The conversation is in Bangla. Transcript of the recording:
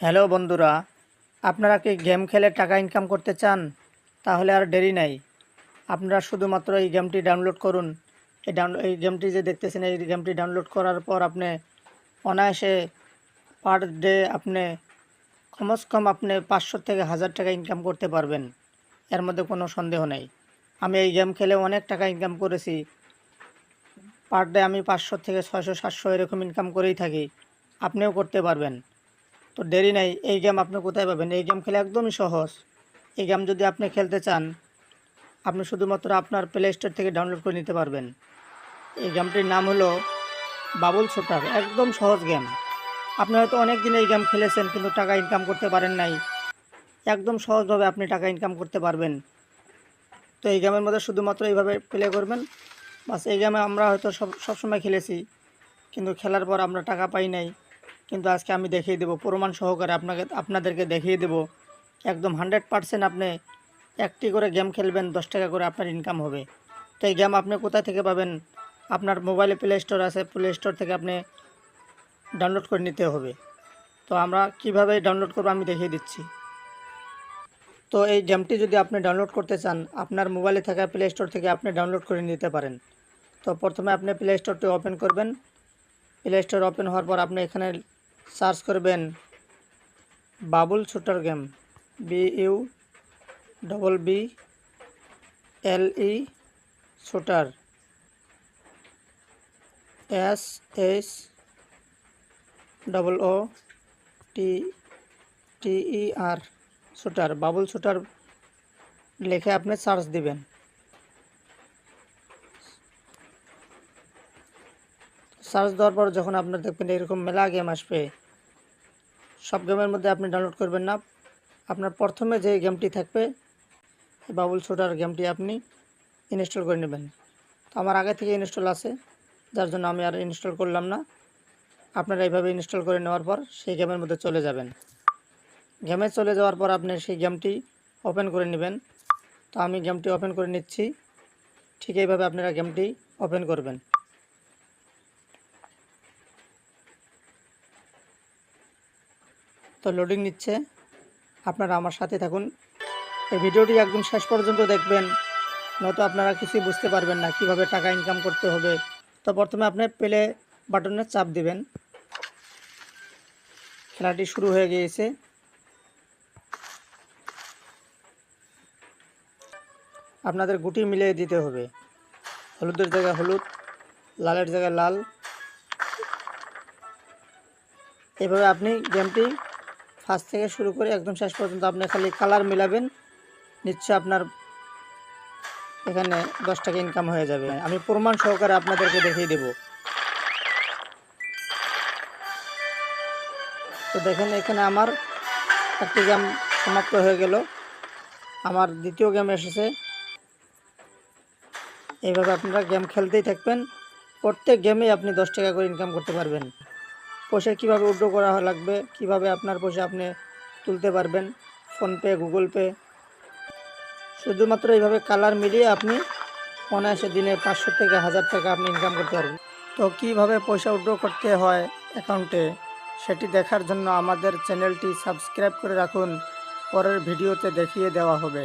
হ্যালো বন্ধুরা, আপনারা কি গেম খেলে টাকা ইনকাম করতে চান? তাহলে আর দেরি নাই। আপনারা শুধুমাত্র এই গেমটি ডাউনলোড করুন। এই ডাউন এই গেমটি যে দেখতেছেন, এই গেমটি ডাউনলোড করার পর আপনি অনায়াসে পার ডে আপনি কমস কম আপনি পাঁচশো থেকে হাজার টাকা ইনকাম করতে পারবেন। এর মধ্যে কোনো সন্দেহ নেই। আমি এই গেম খেলে অনেক টাকা ইনকাম করেছি। পার ডে আমি পাঁচশো থেকে ছয়শো, সাতশো এরকম ইনকাম করেই থাকি। আপনিও করতে পারবেন। তো দেরি নাই, এই গেম আপনি কোথায় পাবেন? এই গেম খেলে একদমই সহজ। এই গেম যদি আপনি খেলতে চান, আপনি শুধুমাত্র আপনার প্লে স্টোর থেকে ডাউনলোড করে নিতে পারবেন। এই গেমটির নাম হলো বাবুল শুটার একদম সহজ গেম আপনি হয়তো অনেক দিন এই গেম খেলেছেন, কিন্তু টাকা ইনকাম করতে পারেন নাই। একদম সহজভাবে আপনি টাকা ইনকাম করতে পারবেন। তো এই গেমের মধ্যে শুধুমাত্র এইভাবে প্লে করবেন। বাস এই গেমে আমরা হয়তো সব, সবসময় খেলেছি, কিন্তু খেলার পর আমরা টাকা পাই নাই। কিন্তু আজকে আমি দেখিয়ে দেবো, প্রমাণ সহকারে আপনাকে, আপনাদেরকে দেখিয়ে দেবো। একদম হান্ড্রেড পারসেন্ট আপনি একটি করে গেম খেলবেন, দশ টাকা করে আপনার ইনকাম হবে। তো এই গেম আপনি কোথা থেকে পাবেন? আপনার মোবাইলে প্লে স্টোর আছে প্লে স্টোর থেকে আপনি ডাউনলোড করে নিতে হবে। তো আমরা কীভাবে ডাউনলোড করব আমি দেখিয়ে দিচ্ছি। তো এই গেমটি যদি আপনি ডাউনলোড করতে চান, আপনার মোবাইলে থাকা প্লে স্টোর থেকে আপনি ডাউনলোড করে নিতে পারেন। তো প্রথমে আপনি প্লে স্টোরটি ওপেন করবেন। প্লে স্টোর ওপেন হওয়ার পর আপনি এখানে সার্চ করবেন bubble shooter game B U double B L E shooter S S double O T T E R shooter bubble shooter লিখে আপনি সার্চ দিবেন। সার্চ দেওয়ার পর যখন আপনার দেখবেন এরকম মেলা গেম আসবে, সব গেমের মধ্যে আপনি ডাউনলোড করবেন না। আপনার প্রথমে যে গেমটি থাকবে বাবুল শুটার গেমটি আপনি ইনস্টল করে নেবেন। তো আমার আগে থেকে ইনস্টল আছে, যার জন্য আমি আর ইনস্টল করলাম না। আপনারা এইভাবে ইনস্টল করে নেওয়ার পর সেই গেমের মধ্যে চলে যাবেন। গেমে চলে যাওয়ার পর আপনি সেই গেমটি ওপেন করে নেবেন। তো আমি গেমটি ওপেন করে নিচ্ছি। ঠিক এইভাবে আপনারা গেমটি ওপেন করবেন। তো লোডিং নিচ্ছে। আপনারা আমার সাথে থাকুন। এই ভিডিওটি একদম শেষ পর্যন্ত দেখবেন। নয়তো আপনারা কিছুই বুঝতে পারবেন না কীভাবে টাকা ইনকাম করতে হবে। তো প্রথমে আপনি প্লে বাটনে চাপ দিবেন। খেলাটি শুরু হয়ে গিয়েছে। আপনাদের গুটি মিলিয়ে দিতে হবে। হলুদের জায়গায় হলুদ, লালের জায়গায় লাল। এভাবে আপনি গেমটি ফার্স্ট থেকে শুরু করে একদম শেষ পর্যন্ত আপনি খালি কালার মিলাবেন নিশ্চয় আপনার এখানে দশ টাকা ইনকাম হয়ে যাবে। আমি প্রমাণ সহকারে আপনাদেরকে দেখিয়ে দেব। তো দেখেন, এখানে আমার একটি গেম সমাপ্ত হয়ে গেল। আমার দ্বিতীয় গেম এসেছে। এইভাবে আপনারা গেম খেলতেই থাকবেন। প্রত্যেক গেমে আপনি দশ টাকা করে ইনকাম করতে পারবেন। পয়সা কীভাবে উইড্রো করা লাগবে, কীভাবে আপনার পয়সা আপনি তুলতে পারবেন ফোনপে গুগল পে? শুধুমাত্র এইভাবে কালার মিলিয়ে আপনি অনায়াসে দিনে পাঁচশো থেকে হাজার টাকা আপনি ইনকাম করতে পারবেন। তো কীভাবে পয়সা উইড্রো করতে হয় অ্যাকাউন্টে সেটি দেখার জন্য আমাদের চ্যানেলটি সাবস্ক্রাইব করে রাখুন। পরের ভিডিওতে দেখিয়ে দেওয়া হবে।